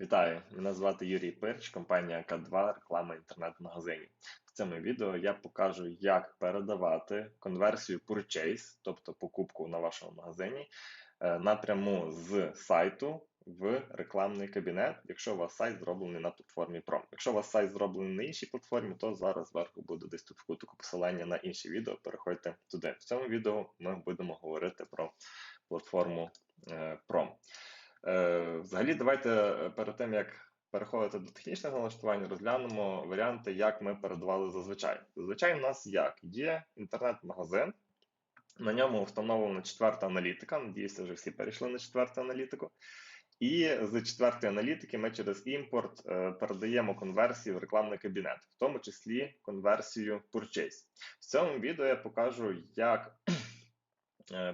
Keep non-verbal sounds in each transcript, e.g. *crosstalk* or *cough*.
Вітаю! Мене звати Юрій Пирч, компанія К2, реклама інтернет-магазинів. В цьому відео я покажу, як передавати конверсію Purchase, тобто покупку на вашому магазині, е, напряму з сайту в рекламний кабінет, якщо у вас сайт зроблений на платформі Prom. Якщо у вас сайт зроблений на іншій платформі, то зараз зверху буде десь тут в кутику посилання на інші відео. Переходьте туди. В цьому відео ми будемо говорити про платформу е, Prom. Е, Взагалі, давайте е, перед тим як переходити до технічних налаштувань, розглянемо варіанти, як ми передавали зазвичай. Зазвичай у нас як є інтернет-магазин, на ньому встановлена четверта аналітика. Надіюся, вже всі перейшли на четверту аналітику. І з четвертої аналітики ми через імпорт е, передаємо конверсію в рекламний кабінет, в тому числі конверсію Purchase. В цьому відео я покажу, як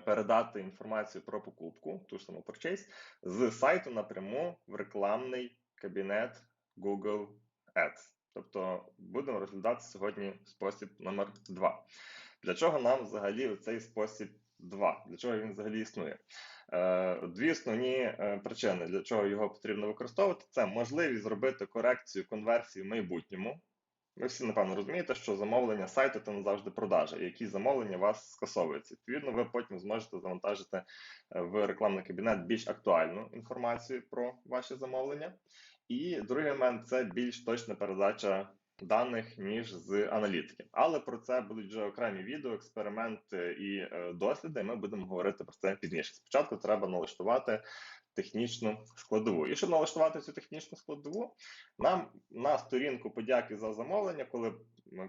передати інформацію про покупку, ту ж саму Purchase, з сайту напряму в рекламний кабінет Google Ads. Тобто будемо розглядати сьогодні спосіб номер 2. Для чого нам взагалі цей спосіб 2? Для чого він взагалі існує? Е, Дві основні е, причини, для чого його потрібно використовувати, це можливість зробити корекцію конверсії в майбутньому. Ви всі, напевно, розумієте, що замовлення сайту це не завжди продажа, і які замовлення вас скасовуються. Відповідно, ви потім зможете завантажити е, в рекламний кабінет більш актуальну інформацію про ваші замовлення. І другий момент це більш точна передача даних, ніж з аналітики. Але про це будуть вже окремі відео, експерименти і е, досліди. Ми будемо говорити про це пізніше. Спочатку треба налаштувати технічну складову. І щоб налаштувати цю технічну складову, нам на сторінку подяки за замовлення, коли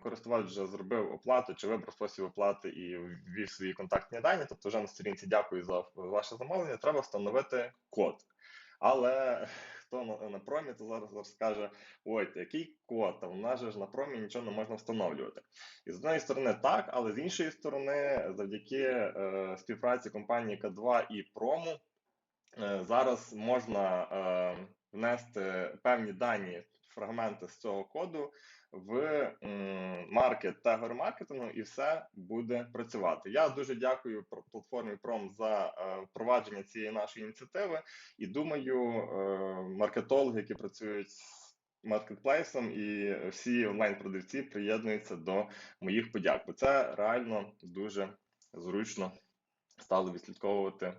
користувач вже зробив оплату чи вибрав спосіб оплати і ввів свої контактні дані, тобто вже на сторінці дякую за ваше замовлення, треба встановити код. Але хто на, промі, то зараз, скаже: ой, який код, а в нас же ж на промі нічого не можна встановлювати. І з однієї сторони так, але з іншої сторони, завдяки е, співпраці компанії К2 і Прому, зараз можна е, внести певні дані. Фрагменти з цього коду в маркет та маркетингу, і все буде працювати. Я дуже дякую платформі Prom за е, впровадження цієї нашої ініціативи, і думаю, е, маркетологи, які працюють з маркетплейсом, і всі онлайн-продавці приєднуються до моїх подяк, бо це реально дуже зручно стало відслідковувати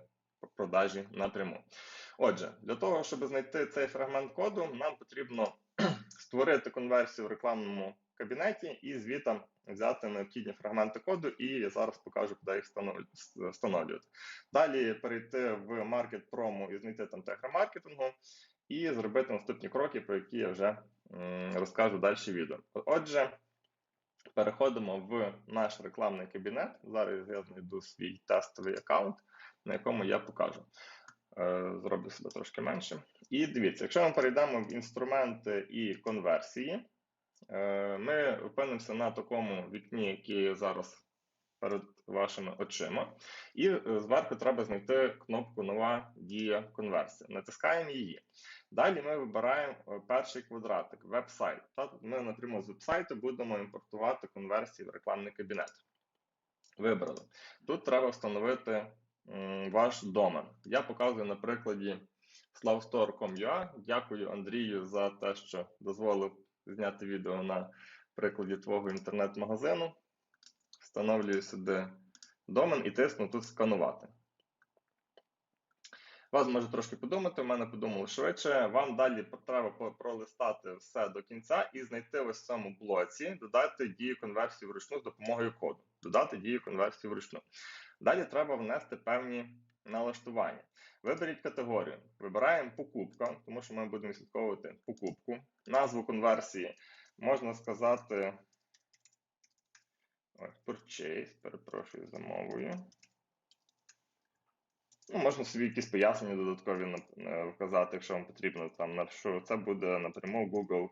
продажі напряму. Отже, для того, щоб знайти цей фрагмент коду, нам потрібно *clears throat* створити конверсію в рекламному кабінеті і звідти взяти необхідні фрагменти коду, і я зараз покажу, куди їх встановлювати. Далі перейти в маркет прому і знайти там техра маркетингу, і зробити наступні кроки, про які я вже розкажу далі відео. Отже, переходимо в наш рекламний кабінет. Зараз я знайду свій тестовий аккаунт, на якому я покажу. Е, зроблю себе трошки менше. І дивіться, якщо ми перейдемо в інструменти і конверсії, е, ми опинимося на такому вікні, який зараз перед вашими очима. І е, зверху треба знайти кнопку Нова дія конверсія. Натискаємо її. Далі ми вибираємо перший квадратик веб-сайт. Ми напряму з веб-сайту будемо імпортувати конверсії в рекламний кабінет. Вибрали. Тут треба встановити ваш домен. Я показую на прикладі slavstore.com.ua. Дякую Андрію за те, що дозволив зняти відео на прикладі твого інтернет-магазину. Встановлюю сюди домен і тисну тут сканувати. Вас може трошки подумати, у мене подумали швидше. Вам далі треба пролистати все до кінця і знайти ось в цьому блоці, додати дію конверсії вручну з допомогою коду. Додати дію конверсії вручну. Далі треба внести певні налаштування. Виберіть категорію. Вибираємо покупка, тому що ми будемо слідковувати покупку. Назву конверсії можна сказати. Ось, purchase, перепрошую за мовою. Ну, Можна собі якісь пояснення додаткові е, вказати, якщо вам потрібно, там, що це буде напряму Google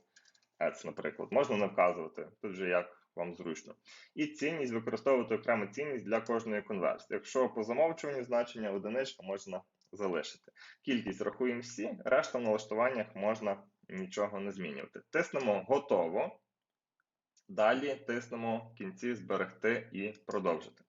Ads, наприклад. Можна не вказувати, тут вже як вам зручно. І цінність використовувати окрему цінність для кожної конверсії. Якщо по замовчуванню значення одиничка можна залишити. Кількість рахуємо всі, решта в налаштуваннях можна нічого не змінювати. Тиснемо готово. Далі тиснемо кінці зберегти і продовжити.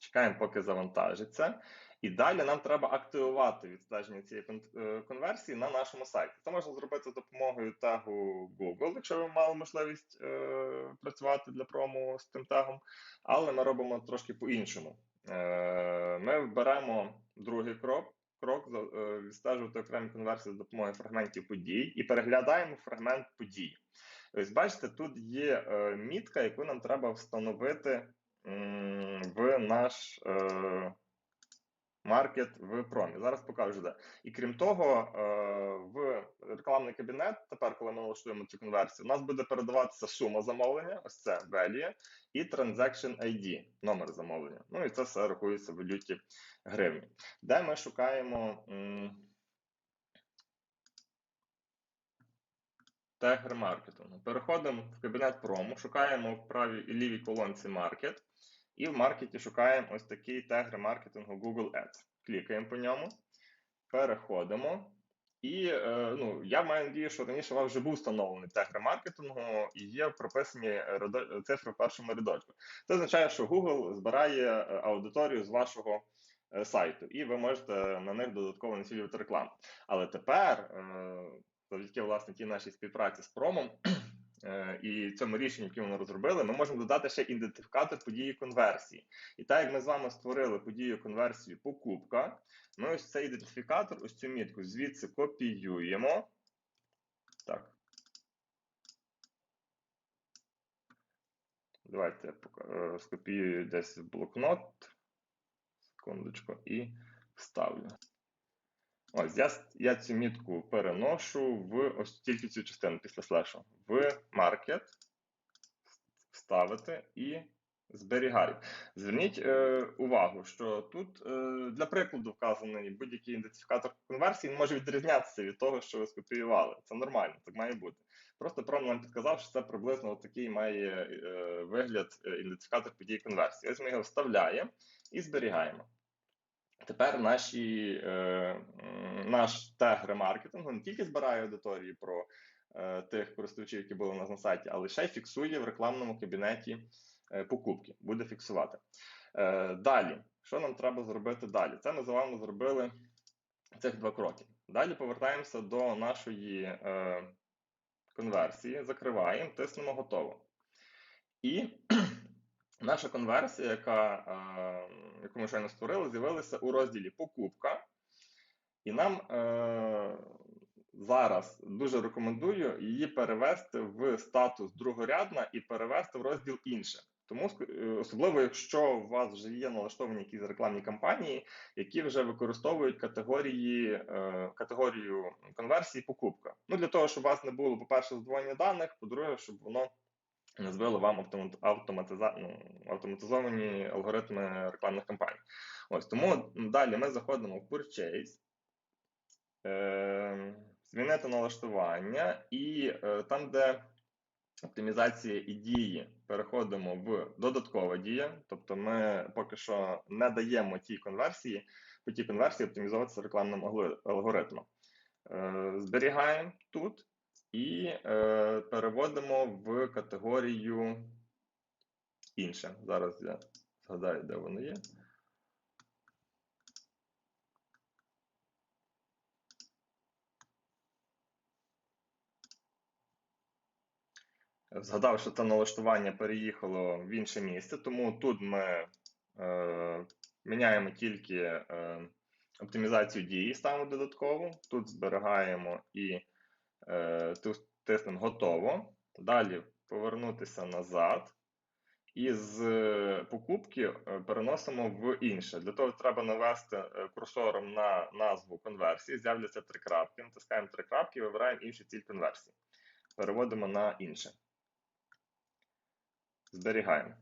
Чекаємо, поки завантажиться. І далі нам треба активувати відстеження цієї е, конверсії на нашому сайті. Це можна зробити за допомогою тегу Google, якщо ви мали можливість е, працювати для промо з тим тегом. Але ми робимо трошки по-іншому. Е, ми вберемо другий крок. Крок е, відстежувати окремі конверсії за допомогою фрагментів подій і переглядаємо фрагмент подій. Ось бачите, тут є е, мітка, яку нам треба встановити м, в наш е, маркет в промі. Зараз покажу де. І крім того, е, в рекламний кабінет, тепер, коли ми налаштуємо цю конверсію, у нас буде передаватися сума замовлення, ось це value, і transaction ID, номер замовлення. Ну і це все рахується в валюті гривні. Де ми шукаємо. Тег ремаркетингу. Переходимо в кабінет прому, шукаємо в правій і лівій колонці маркет, і в маркеті шукаємо ось такий тег ремаркетингу Google Ads. Клікаємо по ньому, переходимо. І е, ну, я маю надію, що раніше у вас вже був встановлений тег ремаркетингу і є прописані цифри в першому рядочку. Це означає, що Google збирає е, аудиторію з вашого е, сайту, і ви можете на них додатково націлювати рекламу. Але тепер, завдяки власне тій нашій співпраці з промом і цьому рішенню, яке ми розробили, ми можемо додати ще ідентифікатор події конверсії. І так як ми з вами створили подію конверсії покупка, ми ось цей ідентифікатор, ось цю мітку звідси копіюємо. Так. Давайте я е, скопіюю десь в блокнот. Секундочку, і вставлю. Ось я, я цю мітку переношу в ось тільки цю частину після слешу. В маркет, вставити і зберігаю. Зверніть е, увагу, що тут е, для прикладу вказаний будь-який ідентифікатор конверсії може відрізнятися від того, що ви скопіювали. Це нормально, так має бути. Просто пром нам підказав, що це приблизно такий має е, вигляд е, ідентифікатор подій конверсії. Ось ми його вставляємо і зберігаємо. Тепер наші, е, наш тег ремаркетингу не тільки збирає аудиторії про е, тих користувачів, які були у нас на сайті, але й фіксує в рекламному кабінеті е, покупки, буде фіксувати. Е, далі, що нам треба зробити далі? Це ми з вами зробили цих два кроки. Далі повертаємося до нашої е, конверсії, закриваємо, тиснемо готово. І наша конверсія, яка, е, яку ми щойно створили, з'явилася у розділі Покупка. І нам е, зараз дуже рекомендую її перевести в статус другорядна і перевести в розділ інше. Тому е, особливо, якщо у вас вже є налаштовані якісь рекламні кампанії, які вже використовують категорії, е, категорію конверсії покупка. Ну для того, щоб у вас не було, по-перше, здвоєння даних, по-друге, щоб воно не вам автоматиза... ну, автоматизовані алгоритми рекламних кампаній. Ось тому далі ми заходимо в Purchase, е, змінити налаштування, і е, там, де оптимізація і дії, переходимо в додаткова дія. Тобто ми поки що не даємо тій конверсії, по тій конверсії оптимізуватися рекламним алгоритмом. Е, зберігаємо тут і е, переводимо в категорію інше. Зараз я згадаю, де воно є. Згадав, що це налаштування переїхало в інше місце, тому тут ми е, міняємо тільки е, оптимізацію дії, ставимо додатково. Тут зберігаємо і тиснемо готово. Далі повернутися назад. І з е, покупки е, переносимо в інше. Для того треба навести е, курсором на назву конверсії. З'являться три крапки. Натискаємо три крапки, вибираємо іншу ціль конверсії. Переводимо на інше. Зберігаємо.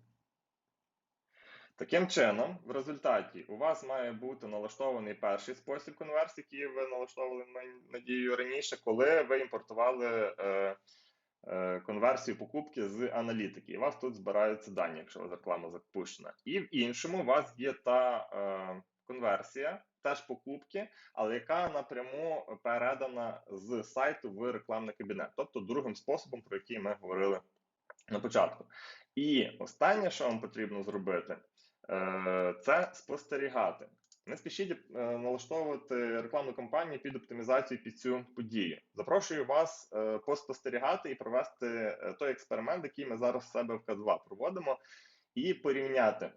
Таким чином, в результаті у вас має бути налаштований перший спосіб конверсії, який ви налаштовували, маю надію, раніше, коли ви імпортували е, е, конверсію покупки з аналітики. І у вас тут збираються дані, якщо у вас реклама запущена. І в іншому у вас є та е, конверсія, теж покупки, але яка напряму передана з сайту в рекламний кабінет, тобто другим способом, про який ми говорили на початку. І останнє, що вам потрібно зробити, Це спостерігати. Не спішіть е, налаштовувати рекламну кампанію під оптимізацію під цю подію. Запрошую вас е, поспостерігати і провести е, той експеримент, який ми зараз в себе в К2 проводимо, і порівняти,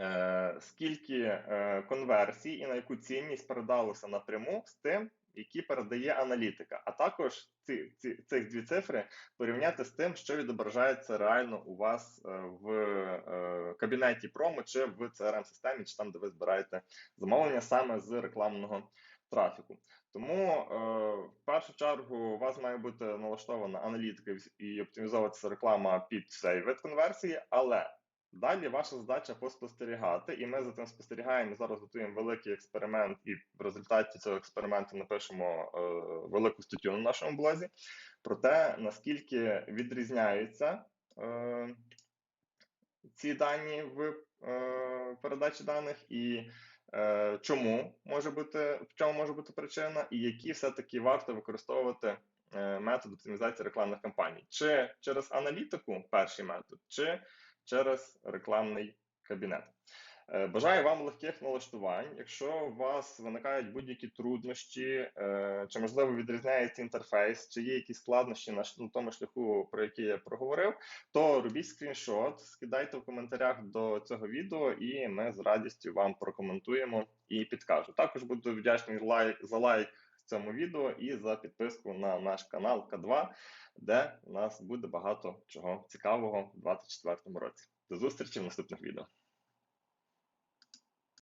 е, скільки е, конверсій і на яку цінність передалося напряму з тим, які передає аналітика, а також ці, ці, цих дві цифри порівняти з тим, що відображається реально у вас е, в е, кабінеті промо чи в crm системі чи там, де ви збираєте замовлення саме з рекламного трафіку. Тому е, в першу чергу у вас має бути налаштована аналітика і оптимізовуватися реклама під цей вид конверсії, але Далі ваша задача поспостерігати, і ми за тим спостерігаємо. Зараз готуємо великий експеримент, і в результаті цього експерименту напишемо е, велику статтю на нашому блозі про те, наскільки відрізняються е, ці дані в е, передачі даних, і е, чому може бути в чому може бути причина, і які все-таки варто використовувати е, метод оптимізації рекламних кампаній, чи через аналітику, перший метод, чи через рекламний кабінет. Е, Бажаю вам легких налаштувань. Якщо у вас виникають будь-які труднощі, е, чи можливо відрізняється інтерфейс, чи є якісь складнощі на тому шляху, про який я проговорив, то робіть скріншот, скидайте в коментарях до цього відео, і ми з радістю вам прокоментуємо і підкажу. Також буду вдячний за лайк цьому відео і за підписку на наш канал К2, де у нас буде багато чого цікавого в 2024 році. До зустрічі в наступних відео.